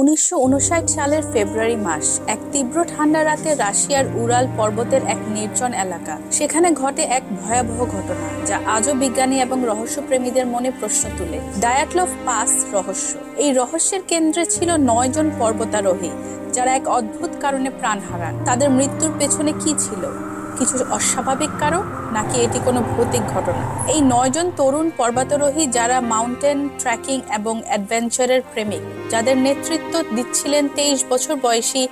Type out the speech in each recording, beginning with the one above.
উনিশশো উনষাট সালের ফেব্রুয়ারি মাস, এক তীব্র ঠান্ডা রাতে রাশিয়ার উরাল পর্বতের এক নির্জন এলাকা। সেখানে ঘটে এক ভয়াবহ ঘটনা, যা আজও বিজ্ঞানী এবং রহস্যপ্রেমীদের মনে প্রশ্ন তুলে। ডায়াটলভ পাস রহস্য। এই রহস্যের কেন্দ্রে ছিল নয়জন পর্বতারোহী, যারা এক অদ্ভুত কারণে প্রাণ হারান। তাদের মৃত্যুর পেছনে কি ছিল? কিছু অস্বাভাবিক কারণ, নাকি এটি কোনো ভৌতিক ঘটনা? এই নয়জন তরুণ পর্বতারোহী, যারা মাউন্টেন ট্রেকিং এবং অ্যাডভেঞ্চারের প্রেমিক যাদের নেতৃত্ব দিচ্ছিলেন তেইশ বছর বয়সী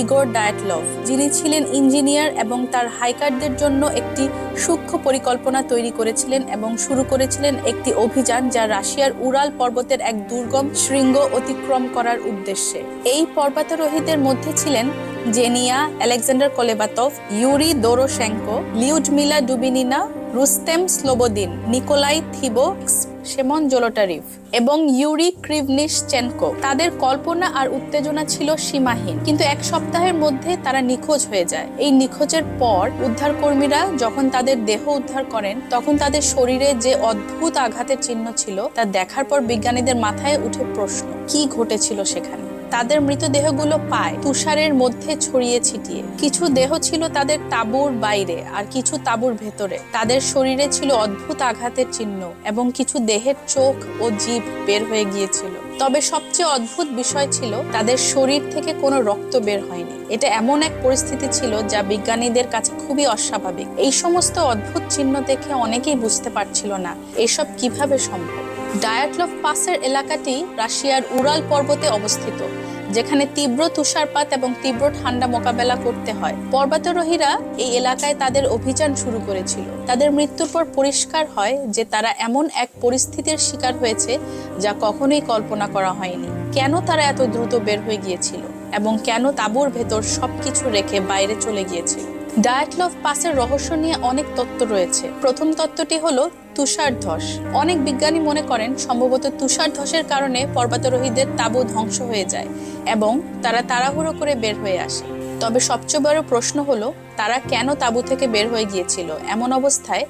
ইগোর ডায়াটলভ, যিনি ছিলেন ইঞ্জিনিয়ার এবং তার হাইকারদের জন্য একটি সূক্ষ্ম পরিকল্পনা তৈরি করেছিলেন এবং শুরু করেছিলেন একটি অভিযান যা রাশিয়ার উরাল পর্বতের এক দুর্গম শৃঙ্গ অতিক্রম করার উদ্দেশ্যে। এই পর্বতারোহীদের মধ্যে ছিলেন Zhenya Alexander Kolevatov, Yuri Doroshenko, Lyudmila Dubinina Rustem Slobodin, Nikolai Thibeaux Semyon Zolotaryov এবং ইউরি ক্রিভনিশচেনকো তাদের কল্পনা আর উত্তেজনা ছিল সীমাহীন, কিন্তু এক সপ্তাহের মধ্যে তারা নিখোঁজ হয়ে যায়। এই নিখোঁজের পর উদ্ধারকর্মীরা যখন তাদের দেহ উদ্ধার করেন, তখন তাদের শরীরে যে অদ্ভুত আঘাতের চিহ্ন ছিল, তা দেখার পর বিজ্ঞানীদের মাথায় উঠে প্রশ্ন, কি ঘটেছিল সেখানে? তাদের মৃতদেহগুলো পায় তুষারের মধ্যে ছড়িয়ে ছিটিয়ে। কিছু দেহ ছিল তাদের তাঁবুর বাইরে আর কিছু তাঁবুর ভেতরে। তাদের শরীরে ছিল অদ্ভুত আঘাতের চিহ্ন এবং কিছু দেহের চোখ ও জীব বের হয়ে গিয়েছিল। তবে সবচেয়ে অদ্ভুত বিষয় ছিল তাদের শরীর থেকে কোনো রক্ত বের হয়নি। এটা এমন এক পরিস্থিতি ছিল যা বিজ্ঞানীদের কাছে খুবই অস্বাভাবিক। এই সমস্ত অদ্ভুত চিহ্ন দেখে অনেকেই বুঝতে পারছিল না, এসব কীভাবে সম্ভব। ডায়াটলভ পাসের এলাকাটি রাশিয়ার উরাল পর্বতে অবস্থিত, যেখানে তীব্র তুষারপাত এবং তীব্র ঠান্ডা মোকাবেলা করতে হয়। পর্বতারোহীরা এই এলাকায় তাদের অভিযান শুরু করেছিল। তাদের মৃত্যুর পর পরিষ্কার হয় যে তারা এমন এক পরিস্থিতির শিকার হয়েছে যা কখনোই কল্পনা করা হয়নি। কেন তারা এত দ্রুত বের হয়ে গিয়েছিল এবং কেন তাঁবুর ভেতর সবকিছু রেখে বাইরে চলে গিয়েছিল? ডায়াটলভ পাসের রহস্য নিয়ে অনেক তত্ত্ব রয়েছে। প্রথম তত্ত্বটি হলো তুষার ধস। অনেক বিজ্ঞানী মনে করেন সম্ভবত তুষার ধসের কারণে পর্বতারোহীদের তাঁবু ধ্বংস হয়ে যায় এবং তারা তাড়াহুড়ো করে বের হয়ে আসে। তবে সবচেয়ে বড় প্রশ্ন হলো, তারা কেন তাঁবু থেকে বের হয়ে গিয়েছিল? এমন অবস্থায়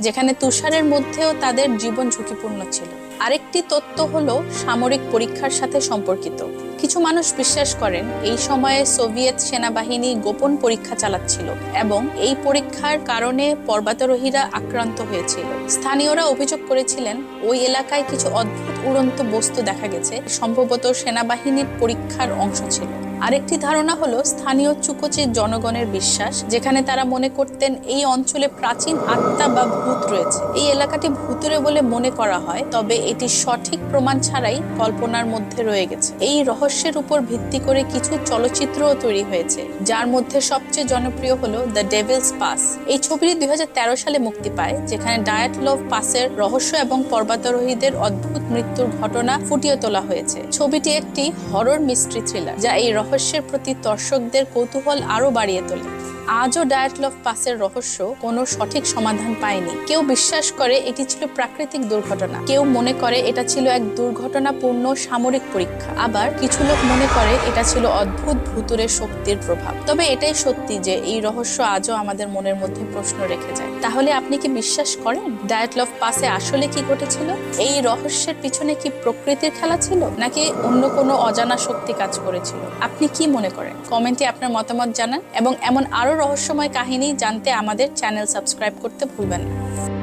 যেখানে তুষারের মধ্যেও তাদের জীবন ঝুঁকিপূর্ণ ছিল। আরেকটি তত্ত্ব হলো সামরিক পরীক্ষার সাথে সম্পর্কিত। কিছু মানুষ বিশ্বাস করেন এই সময়ে সোভিয়েত সেনাবাহিনী গোপন পরীক্ষা চালাচ্ছিল এবং এই পরীক্ষার কারণে পর্বতারোহীরা আক্রান্ত হয়েছিল। স্থানীয়রা অভিযোগ করেছিলেন, ওই এলাকায় কিছু অদ্ভুত উড়ন্ত বস্তু দেখা গেছে, সম্ভবত সেনাবাহিনীর পরীক্ষার অংশ ছিল। আরেকটি ধারণা হলো স্থানীয় চুকোচির জনগণের বিশ্বাস, যেখানে তারা মনে করতেন এই অঞ্চলে প্রাচীন আত্মা বা ভূত রয়েছে। এই এলাকাটি ভূতুরে বলে মনে করা হয়, তবে এটি সঠিক প্রমাণ ছাড়াই কল্পনার মধ্যে রয়ে গেছে। এই রহস্যের উপর ভিত্তি করে কিছু চলচ্চিত্রও তৈরি হয়েছে, যার মধ্যে সবচেয়ে জনপ্রিয় হলো দ্য ডেভিলস পাস। এই ছবিটি দুই হাজার তেরো সালে মুক্তি পায়, যেখানে ডায়াটলভ পাসের রহস্য এবং পর্বতারোহীদের অদ্ভুত মৃত্যুর ঘটনা ফুটিয়ে তোলা হয়েছে। ছবিটি একটি হরর মিস্ট্রি থ্রিলার, যা এই রহস্যের প্রতি দর্শকদের কৌতূহল আরও বাড়িয়ে তোলে। আজও ডায়াটলভ পাসের রহস্য কোনো সঠিক সমাধান পায়নি। কেউ বিশ্বাস করে এটি ছিল প্রাকৃতিক দুর্ঘটনা। কেউ মনে করে এটা ছিল এক দুর্ঘটনাপূর্ণ সামরিক পরীক্ষা। আবার কিছু লোক মনে করে এটা ছিল অদ্ভুত ভূতুরের শক্তির প্রভাব। তবে এটাই সত্যি যে এই রহস্য আজও আমাদের মনের মধ্যে প্রশ্ন রেখে যায়। তাহলে আপনি কি বিশ্বাস করেন ডায়াটলভ পাসে আসলে কি ঘটেছিল? এই রহস্যের পিছনে কি প্রকৃতির খেলা ছিল? নাকি অন্য কোনো অজানা শক্তি কাজ করেছিল? আপনি কি মনে করেন? কমেন্টে আপনার মতামত জানান এবং এমন আরও রহস্যময় কাহিনী জানতে আমাদের চ্যানেল সাবস্ক্রাইব করতে ভুলবেন না।